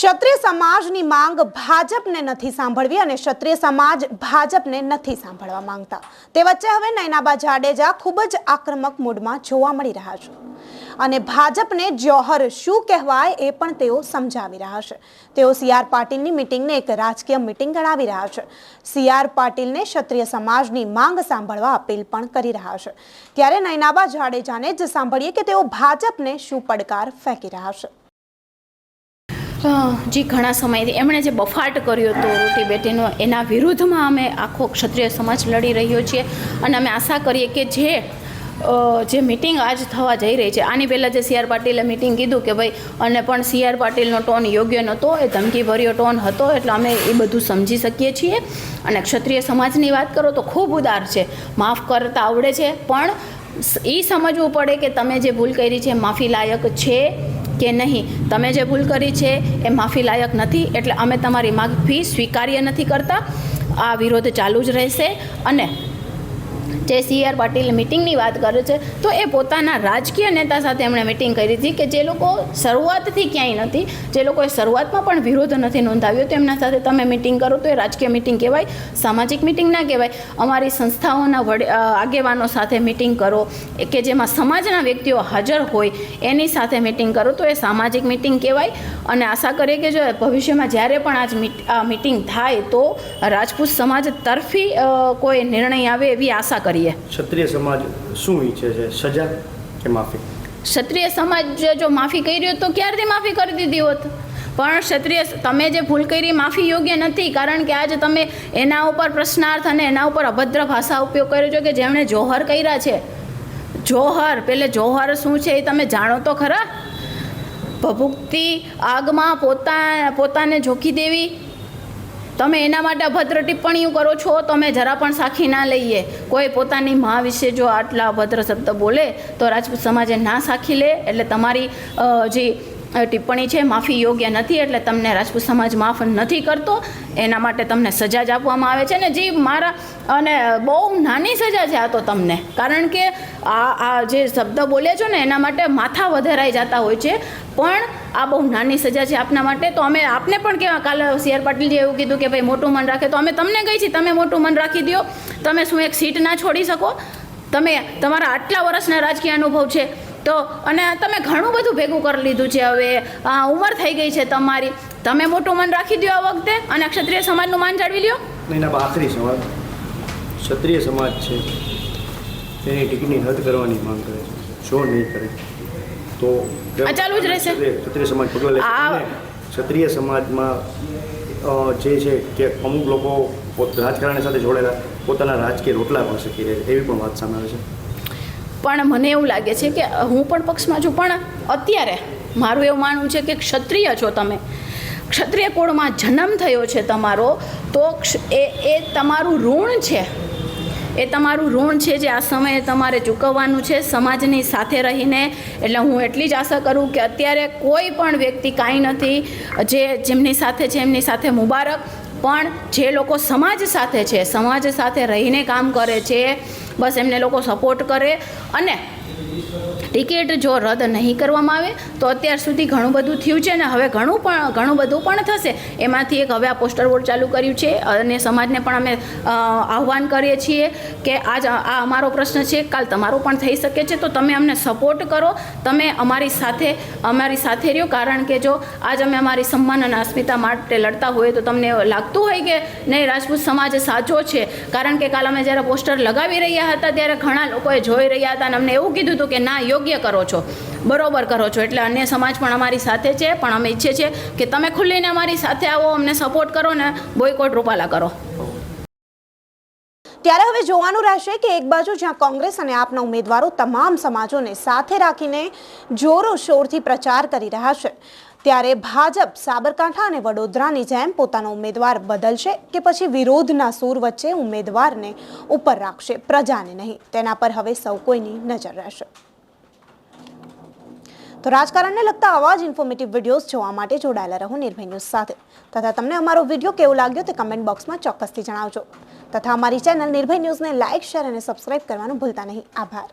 ક્ષત્રિય સમાજની માંગ ભાજપને નથી સાંભળવી અને ક્ષત્રિય સમાજ ભાજપને નથી સાંભળવા માંગતા. તે વચ્ચે હવે નૈનાબા જાડેજા ખૂબ જ આક્રમક મૂડમાં જોવા મળી રહ્યા છે. અને ભાજપને જોહર શું કહેવાય એ પણ તેઓ સમજાવી રહ્યા છે. તેઓ સી આર પાટીલની મિટિંગને એક રાજકીય મિટિંગ ગણાવી રહ્યા છે. સી આર પાટીલને ક્ષત્રિય સમાજની માંગ સાંભળવા અપીલ પણ કરી રહ્યા છે. ત્યારે નૈનાબા જાડેજાને જ સાંભળીએ કે તેઓ ભાજપને શું પડકાર ફેંકી રહ્યા છે. જી, ઘણા સમયથી. એમણે જે બફાટ કર્યો હતો રોટી બેટીનો, એના વિરુદ્ધમાં અમે આખો ક્ષત્રિય સમાજ લડી રહ્યો છીએ. અને અમે આશા કરીએ કે જે જે મિટિંગ આજ થવા જઈ રહી છે, આની પહેલાં જે સી આર પાટીલે મિટિંગ કીધું કે ભાઈ, અને પણ સી આર પાટીલનો ટોન યોગ્ય નહોતો, એ ધમકીભર્યો ટોન હતો, એટલે અમે એ બધું સમજી શકીએ છીએ. અને ક્ષત્રિય સમાજની વાત કરો તો ખૂબ ઉદાર છે. માફ કરતા આવડે છે, પણ એ સમજવું પડે કે તમે જે ભૂલ કરી છે, માફી લાયક છે. કે નહીં. તમે જે ભૂલ કરી છે એ માફી લાયક નથી, એટલે અમે તમારી માફી સ્વીકાર્ય નથી કરતા. આ વિરોધ ચાલુ જ રહેશે. અને જે સી આર પાટીલ મિટિંગની વાત કરે છે, તો એ પોતાના રાજકીય નેતા સાથે એમણે મિટિંગ કરી હતી કે જે લોકો શરૂઆતથી ક્યાંય નથી, જે લોકોએ શરૂઆતમાં પણ વિરોધ નથી નોંધાવ્યો, તો એમના સાથે તમે મિટિંગ કરો તો એ રાજકીય મિટિંગ કહેવાય, સામાજિક મિટિંગ ના કહેવાય, અમારી સંસ્થાઓના વડે આગેવાનો સાથે મિટિંગ કરો, કે જેમાં સમાજના વ્યક્તિઓ હાજર હોય, એની સાથે મિટિંગ કરો, તો એ સામાજિક મિટિંગ કહેવાય. અને આશા કરીએ કે જો ભવિષ્યમાં જ્યારે પણ આજ આ મિટિંગ થાય તો રાજપૂત સમાજ તરફી કોઈ નિર્ણય આવે એવી આશા કરીએ. ક્ષત્રિય સમાજ શું ઈચ્છે છે? સજા કે માફી? ક્ષત્રિય સમાજ જો માફી કરી રહ્યો તો ક્યારથી માફી કરી દીધી હોત? પણ ક્ષત્રિય તમે જે ભૂલ કરી માફી યોગ્ય નથી કારણ કે આજે તમે એના ઉપર પ્રશ્નાર્થ અને એના ઉપર અભદ્ર ભાષા ઉપયોગ કર્યો છે કે જેમણે જોહર કર્યા છે. જોહર પેલે જોહર શું છે એ તમે જાણો તો ખરા? ભભૂકતી આગમાં પોતા પોતાને ઝોકી દેવી તમે એના માટે અભદ્ર ટિપ્પણીઓ કરો છો, તમે જરા પણ સાખી ના લઈએ. કોઈ પોતાની મા વિશે જો આટલા અભદ્ર શબ્દ બોલે, તો રાજપૂત સમાજે ના સાખી લે. એટલે તમારી જે ટિપ્પણી છે, માફી યોગ્ય નથી, એટલે તમને રાજપૂત સમાજ માફ નથી કરતો. એના માટે તમને સજા જ આપવામાં આવે છે. ને જે મારા, અને બહુ નાની સજા છે આ તો તમને. કારણ કે આ આ જે શબ્દ બોલે છો ને, એના માટે માથા વધારાઈ જતા હોય છે. પણ આ બહુ નાની સજા છે આપના માટે. તો અમે આપને પણ કહેવા કાલે સી આર પાટીલજીએ એવું કીધું કે ભાઈ મોટું મન રાખે. તો અમે તમને કહી છીએ, તમે મોટું મન રાખી દો તમે શું એક સીટ ના છોડી શકો? તમે તમારા આટલા વર્ષના રાજકીય અનુભવ છે. તો અને તમે ઘણું બધું ભેગું કરી લીધું છે હવે. આ ઉંમર થઈ ગઈ છે તમારી. તમે મોટું મન રાખી દો આ વખતે અને ક્ષત્રિય સમાજનું માન જાળવી લ્યો. એના આખરી સવાલ ક્ષત્રિય સમાજ છે. તેની ટિકિટની રદ કરવાની માંગ કરે છે. જો નહીં કરે? તો આ ચાલુ જ રહેશે. ક્ષત્રિય સમાજ પગલાં અને ક્ષત્રિય સમાજમાં જે છે કે અમુક લોકો પોત રાજકારણી સાથે જોડેલા પોતાના રાજકીય રોટલા પણ શીખી રહે છે. એવી પણ વાત સામે આવે છે. પણ મને એવું લાગે છે કે હું પણ પક્ષમાં છું પણ અત્યારે મારું એવું માનવું છે કે ક્ષત્રિય છો તમે. ક્ષત્રિય કુળમાં જન્મ થયો છે તમારો તો એ એ તમારું ઋણ છે. એ તમારું ઋણ છે જે આ સમયે તમારે ચૂકવવાનું છે સમાજની સાથે રહીને. એટલે હું એટલી જ આશા કરું કે અત્યારે કોઈ પણ વ્યક્તિ કાંઈ નથી, જે જેમની સાથે છે એમની સાથે મુબારક. પણ જે લોકો સમાજ સાથે છે, સમાજ સાથે રહીને કામ કરે છે, બસ એમને લોકો સપોર્ટ કરે. અને ટિકિટ જો રદ નહીં કરવામાં આવે, તો અત્યાર સુધી ઘણું બધું થયું છે ને હવે ઘણું પણ, ઘણું બધું પણ થશે. એમાંથી એક હવે આ પોસ્ટર બોર્ડ ચાલુ કર્યું છે અને સમાજને પણ અમે આહવાન કરીએ છીએ કે આજ આ અમારો પ્રશ્ન છે, કાલ તમારો પણ થઈ શકે છે. તો તમે અમને સપોર્ટ કરો, તમે અમારી સાથે અમારી સાથે રહ્યો. કારણ કે જો આજ અમે અમારી સન્માન અને અસ્મિતા માટે લડતા હોઈએ, તો તમને લાગતું હોય કે નહીં, રાજપૂત સમાજ સાચો છે. કારણ કે કાલ અમે જ્યારે પોસ્ટર લગાવી રહ્યા હતા, ત્યારે ઘણા લોકોએ જોઈ રહ્યા હતા અને અમને એવું કીધું હતું કે ના યોગ્ય કરો છો. બરોબર કરો છો. એટલે અન્ય સમાજ પણ અમારી સાથે છે, પણ અમે ઈચ્છીએ છીએ કે તમે ખુલ્લીને અમારી સાથે આવો, અમને સપોર્ટ કરો ને બોયકોટ રૂપાલા કરો. ત્યારે હવે જોવાનું રહેશે કે એક બાજુ જ્યાં કોંગ્રેસ અને આપના ઉમેદવારો તમામ સમાજોને સાથે રાખીને જોરોશોરથી પ્રચાર કરી રહ્યા છે. ત્યારે ભાજપ, સાબરકાંઠા અને વડોદરાની જેમ પોતાનો ઉમેદવાર બદલશે કે પછી વિરોધના સૂર વચ્ચે ઉમેદવારને ઉપર રાખશે, પ્રજાને નહીં. તેના પર હવે સૌ કોઈની નજર રહેશે. તો રાજકારણને લગતા આવા જ ઇન્ફોર્મેટિવ વિડીયોઝ જોવા માટે જોડાયેલા રહો નિર્ભય ન્યૂઝ સાથે. તથા તમને અમારો વીડિયો કેવો લાગ્યો તે કમેન્ટ બોક્સમાં ચોક્કસથી જણાવજો. તથા અમારી ચેનલ નિર્ભય ન્યૂઝને લાઇક શેર અને સબસ્ક્રાઇબ કરવાનું ભૂલતા નહીં. આભાર.